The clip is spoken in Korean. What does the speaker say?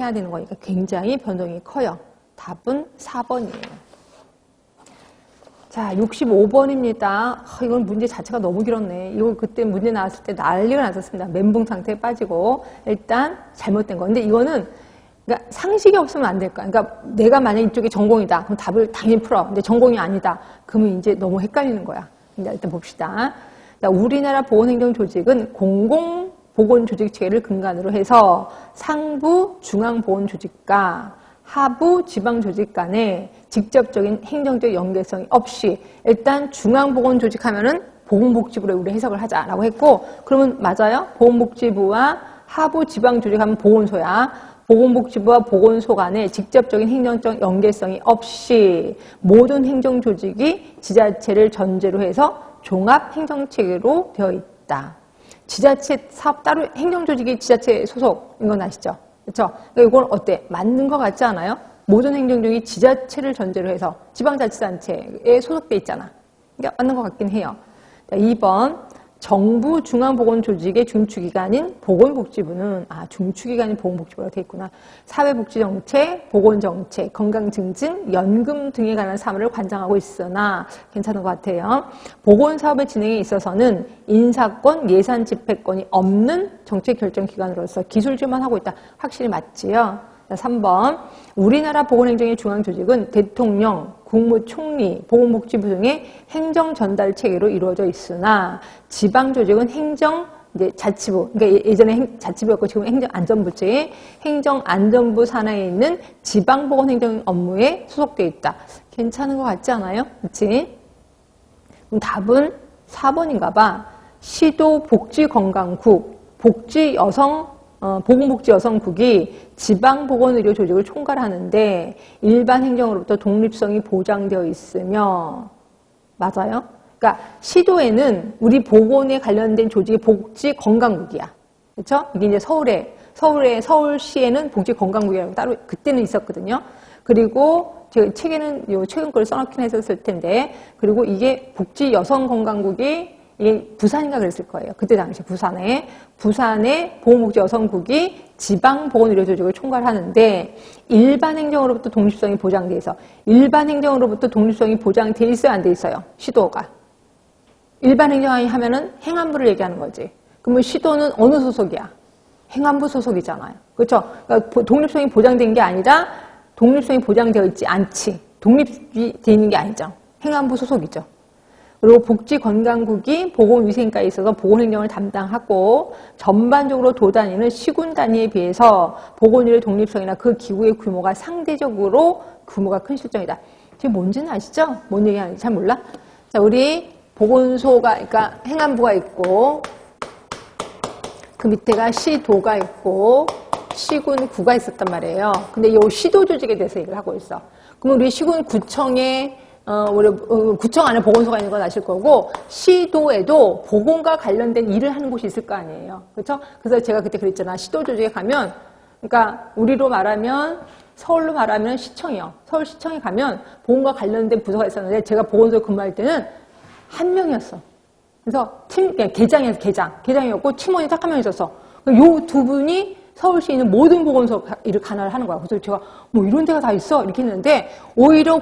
해야 되는 거니까 굉장히 변동이 커요. 답은 4번이에요. 자, 65번입니다. 이건 문제 자체가 너무 길었네. 이거 그때 문제 나왔을 때 난리가 났었습니다. 멘붕 상태에 빠지고. 일단 잘못된 거. 근데 이거는 그러니까 상식이 없으면 안 될 거야. 그러니까 내가 만약 이쪽이 전공이다. 그럼 답을 당연히 풀어. 근데 전공이 아니다. 그러면 이제 너무 헷갈리는 거야. 일단 봅시다. 우리나라 보건행정조직은 공공 보건조직 체계를 근간으로 해서 상부 중앙보건조직과 하부 지방조직 간에 직접적인 행정적 연계성이 없이 일단 중앙보건조직 하면은 보건복지부로 우리 해석을 하자라고 했고 그러면 맞아요? 보건복지부와 하부 지방조직 하면 보건소야. 보건복지부와 보건소 간에 직접적인 행정적 연계성이 없이 모든 행정조직이 지자체를 전제로 해서 종합행정체계로 되어 있다. 지자체 사업 따로 행정조직이 지자체 소속인 건 아시죠? 그렇죠? 그러니까 이건 어때? 맞는 것 같지 않아요? 모든 행정조직이 지자체를 전제로 해서 지방자치단체에 소속돼 있잖아. 그러니까 맞는 것 같긴 해요. 자, 2번 정부 중앙보건조직의 중추기관인 보건복지부는 아 중추기관인 보건복지부라고 되어 있구나. 사회복지정책, 보건정책, 건강증진, 연금 등에 관한 사무를 관장하고 있으나 괜찮은 것 같아요. 보건사업의 진행에 있어서는 인사권, 예산 집행권이 없는 정책결정기관으로서 기술지만 하고 있다. 확실히 맞지요? 3번 우리나라 보건행정의 중앙조직은 대통령, 국무총리, 보건복지부 등의 행정 전달 체계로 이루어져 있으나 지방조직은 행정 이제 자치부, 그러니까 예, 예전에 행, 자치부였고 지금 행정안전부처의 행정안전부 산하에 있는 지방보건행정 업무에 소속되어 있다. 괜찮은 것 같지 않아요? 그렇지? 그럼 답은 4번인가 봐. 시도복지건강국, 복지여성 어, 보건복지여성국이 지방보건의료조직을 총괄하는데 일반 행정으로부터 독립성이 보장되어 있으며 맞아요? 그러니까 시도에는 우리 보건에 관련된 조직이 복지건강국이야. 그렇죠? 이게 이제 서울에 서울에 서울시에는 복지건강국이라고 따로 그때는 있었거든요. 그리고 제 책에는 요 최근 걸 써놓긴 했었을 텐데 그리고 이게 복지여성건강국이 부산인가 그랬을 거예요. 그때 당시 부산에 부산의 보건복지 여성국이 지방보건의료조직을 총괄하는데 일반 행정으로부터 독립성이 보장돼 있어. 일반 행정으로부터 독립성이 보장돼 있어요, 안돼 있어요? 시도가. 일반 행정이 하면은 행안부를 얘기하는 거지. 그러면 시도는 어느 소속이야? 행안부 소속이잖아요. 그렇죠? 그러니까 독립성이 보장된 게 아니라 독립성이 보장되어 있지 않지. 독립이 되어 있는 게 아니죠. 행안부 소속이죠. 그리고 복지건강국이 보건위생과에 있어서 보건행정을 담당하고 전반적으로 도단위는 시군 단위에 비해서 보건의료 독립성이나 그 기구의 규모가 상대적으로 규모가 큰 실정이다. 이게 뭔지는 아시죠? 뭔 얘기하는지 잘 몰라? 자, 우리 보건소가, 그러니까 행안부가 있고 그 밑에가 시도가 있고 시군 구가 있었단 말이에요. 근데 이 시도 조직에 대해서 얘기를 하고 있어. 그럼 우리 시군 구청에 어, 우리 어, 구청 안에 보건소가 있는 건 아실 거고 시도에도 보건과 관련된 일을 하는 곳이 있을 거 아니에요. 그렇죠? 그래서 제가 그때 그랬잖아. 시도 조직에 가면 그러니까 우리로 말하면 서울로 말하면 시청이요. 서울시청에 가면 보건과 관련된 부서가 있었는데 제가 보건소에 근무할 때는 한 명이었어. 그래서 팀 개장이었어. 개장. 개장이었고 팀원이 딱 한 명 있었어. 요 두 분이 서울시에 있는 모든 보건소 일을 관할하는 거야. 그래서 제가 뭐 이런 데가 다 있어 이렇게 했는데 오히려